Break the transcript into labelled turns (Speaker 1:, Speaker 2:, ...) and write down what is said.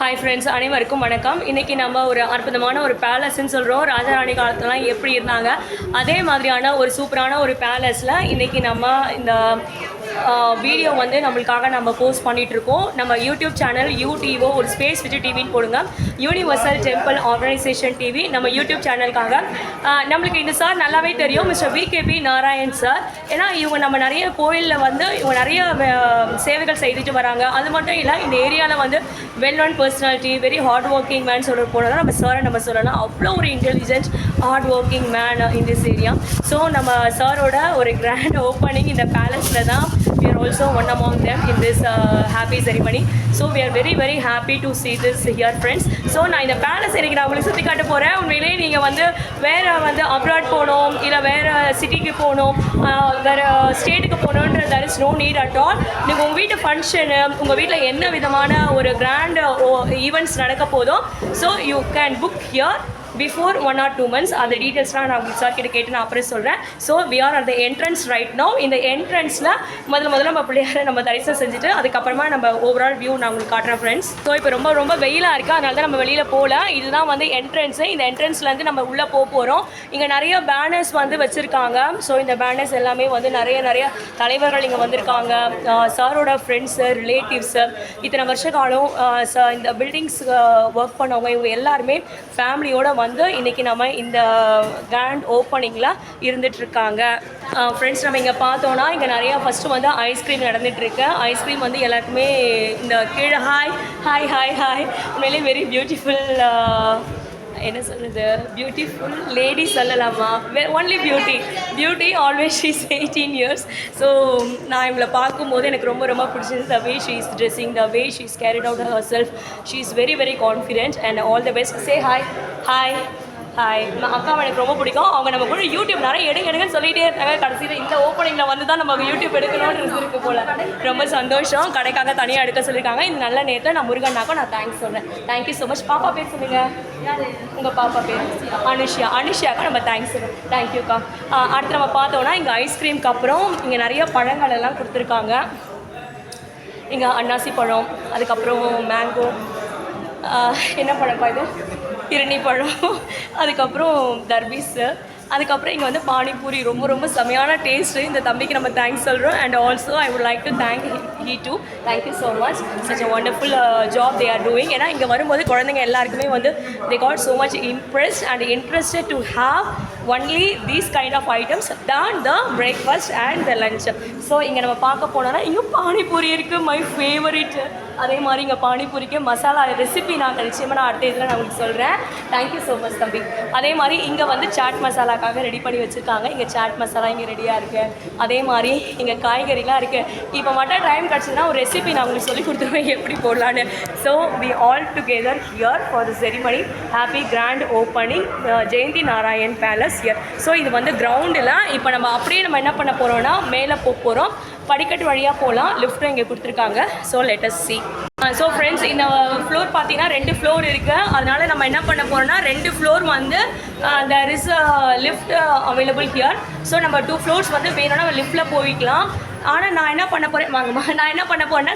Speaker 1: Hi friends அனைவருக்கும் வணக்கம். இன்றைக்கி நம்ம ஒரு அற்புதமான ஒரு பேலஸ்ன்னு சொல்கிறோம் ராஜராணி காலத்துலலாம் எப்படி இருந்தாங்க? அதே மாதிரியான ஒரு சூப்பரான ஒரு பேலஸில் இன்றைக்கி நம்ம இந்த வீடியோ வந்து நம்மளுக்காக நம்ம போஸ்ட் பண்ணிகிட்ருக்கோம் இருக்கோம் நம்ம யூடியூப் சேனல் யூடிஓ ஒரு ஸ்பேஸ் விட்டு டிவின்னு போடுங்க. யூனிவர்சல் டெம்பிள் ஆர்கனைசேஷன் டிவி நம்ம யூடியூப் சேனலுக்காக நம்மளுக்கு இந்த சார் நல்லாவே தெரியும் மிஸ்டர் விகேபி நாராயண் சார் ஏன்னா இவங்க நம்ம நிறைய கோயிலில் வந்து இவங்க நிறைய சேவைகள் செய்துட்டு வராங்க. அது மட்டும் இல்லை இந்த ஏரியாவில் வந்து well one personality very hard working man சொல்ல போனால் நம்ம சாரை நம்ம சொல்லலாம் அவ்வளோ ஒரு intelligent hard working man in this area so நம்ம சாரோட ஒரு கிராண்ட் ஓப்பனிங் இந்த பேலஸில் தான் we are also one among them in this uh, happy ceremony. So we are very very happy to see this here friends. So நான் இந்த palace எனக்கு நான் உங்களுக்கு சுற்றி காட்ட போகிறேன் உண்மையிலேயே நீங்கள் வந்து வேறு வந்து அப்ராட் போகணும் இல்லை வேறு சிட்டிக்கு போகணும் வேறு ஸ்டேட்டுக்கு போகணுன்ற there is no need at all நீங்கள் உங்கள் வீட்டு ஃபங்க்ஷனு உங்கள் வீட்டில் என்ன விதமான ஒரு கிராண்ட் ஈவெண்ட்ஸ் நடக்க போதோ so you can book here before one or two months அந்த டீட்டெயில்ஸ்லாம் நான் உங்களுக்கு சார் கிட்ட கேட்டு நான் அப்புறம் சொல்கிறேன் ஸோ வி ஆர் அந்த என்ட்ரன்ஸ் ரைட் நோ இந்த என்ட்ரன்ஸில் முதல்ல முதல்ல நம்ம பிள்ளையாரை நம்ம தரிசனம் செஞ்சுட்டு அதுக்கப்புறமா நம்ம ஓவரால் வியூ நான் உங்களுக்கு காட்டுறேன் ஃப்ரெண்ட்ஸ் ஸோ இப்போ ரொம்ப ரொம்ப வெயிலாக இருக்குது அதனால தான் நம்ம வெளியில் போகல இதுதான் வந்து என்ட்ரன்ஸு இந்த என்ட்ரன்ஸ்லேருந்து நம்ம உள்ளே போக போகிறோம் இங்கே நிறைய பேனர்ஸ் வந்து வச்சுருக்காங்க. ஸோ இந்த பேனர்ஸ் எல்லாமே வந்து நிறைய நிறைய தலைவர்கள் இங்கே வந்திருக்காங்க. சாரோட ஃப்ரெண்ட்ஸு ரிலேட்டிவ்ஸு இத்தனை வருஷ காலம் இந்த பில்டிங்ஸ் ஒர்க் பண்ணவங்க இவங்க எல்லாருமே ஃபேமிலியோட வந்து இன்றைக்கி நம்ம இந்த கிராண்ட் ஓப்பனிங்கில் இருந்துகிட்ருக்காங்க ஃப்ரெண்ட்ஸ் நம்ம இங்கே பார்த்தோன்னா இங்கே நிறையா ஃபஸ்ட்டு வந்து ஐஸ்கிரீம் நடந்துகிட்ருக்கு ஐஸ்கிரீம் வந்து எல்லாருக்குமே இந்த கீழே ஹாய் ஹாய் ஹாய் ஹாய் உண்மையிலே வெரி பியூட்டிஃபுல் என்ன சொல்கிறது பியூட்டிஃபுல் லேடி சொல்லலாமா? Only beauty beauty always she's eighteen years so நான் இவங்களை பார்க்கும்போது எனக்கு ரொம்ப ரொம்ப பிடிச்சது the way she is dressing the way she is carried out herself she is very very confident and all the best say hi hi hi நான் அக்காவை எனக்கு ரொம்ப பிடிக்கும். அவங்க நம்ம கூட யூடியூப் நிறைய எடுங்க எடுங்கன்னு சொல்லிட்டே இருக்காங்க. கடைசியில் இந்த ஓப்பனிங்கில் வந்து தான் நம்ம யூடியூப் எடுக்கணும்னு இருக்கு போல. ரொம்ப சந்தோஷம். கடைக்காக தனியாக எடுக்க சொல்லியிருக்காங்க இந்த நல்ல நேரத்தில் நான் முருகனாக்கும் நான் தேங்க்ஸ் சொல்கிறேன் தேங்க்யூ ஸோ மச் பாப்பா பேர் சொல்லுங்க. உங்கள் பாப்பா பேர்? அனுஷியா. அனுஷியாக்கா நம்ம தேங்க்ஸ் சொல்லுவோம் தேங்க்யூக்கா அடுத்து நம்ம பார்த்தோன்னா இங்கே ஐஸ்கிரீம்க்கு அப்புறம் இங்கே நிறைய பழங்கள் எல்லாம் கொடுத்துருக்காங்க. இங்கே அன்னாசி பழம் அதுக்கப்புறம் மேங்கோ என்ன பழம்ப்பா இது? இரணி பழம் அதுக்கப்புறம் தர்பீஸு அதுக்கப்புறம் இங்கே வந்து பானிபூரி. ரொம்ப ரொம்ப செமையான டேஸ்ட்டு இந்த தம்பிக்கு நம்ம தேங்க்ஸ் சொல்கிறோம் and also I would like to thank he too thank you so much such a wonderful job they are doing ஏன்னா இங்கே வரும்போது குழந்தைங்க எல்லாருக்குமே வந்து they got so much impressed and interested to have only these kind of items தான் the breakfast and the lunch so இங்கே நம்ம பார்க்க போனோம்னா இங்கே பானிபூரி இருக்குது மை ஃபேவரட் அதே மாதிரி இங்கே பானிபூரிக்கு மசாலா ரெசிபி நாங்கள் நிச்சயமாக நான் அடுத்த இதில் நான் உங்களுக்கு சொல்கிறேன் தேங்க்யூ ஸோ மச் தம்பி. அதே மாதிரி இங்கே வந்து சாட் மசாலாக்காக ரெடி பண்ணி வச்சுருக்காங்க. இங்கே சாட் மசாலா இங்கே ரெடியாக இருக்குது அதே மாதிரி இங்கே காய்கறிலாம் இருக்குது இப்போ மட்டும் டைம் கிடச்சதுன்னா ஒரு ரெசிபி நான் உங்களுக்கு சொல்லி கொடுத்துருவேன் எப்படி போடலான்னு. So we all together here for the ceremony happy grand opening Jayanthi Narayan palace year so இது வந்து கிரவுண்டில் இப்போ நம்ம அப்படியே நம்ம என்ன பண்ண போகிறோம்னா மேலே போக போகிறோம் படிக்கட்டு வழியாக போகலாம் லிஃப்ட்டும் இங்கே கொடுத்துருக்காங்க. So let's see so friends இந்த ஃப்ளோர் பார்த்தீங்கன்னா ரெண்டு ஃப்ளோர் இருக்குது அதனால நம்ம என்ன பண்ண போகிறோம்னா ரெண்டு ஃப்ளோர் வந்து there is lift available here so நம்ம டூ ஃப்ளோர்ஸ் வந்து வேணும்னா லிஃப்ட்டில் போய்க்கலாம். ஆனால் நான் என்ன பண்ண போகிறேன் வாங்கம்மா நான் என்ன பண்ண போகிறேன்னா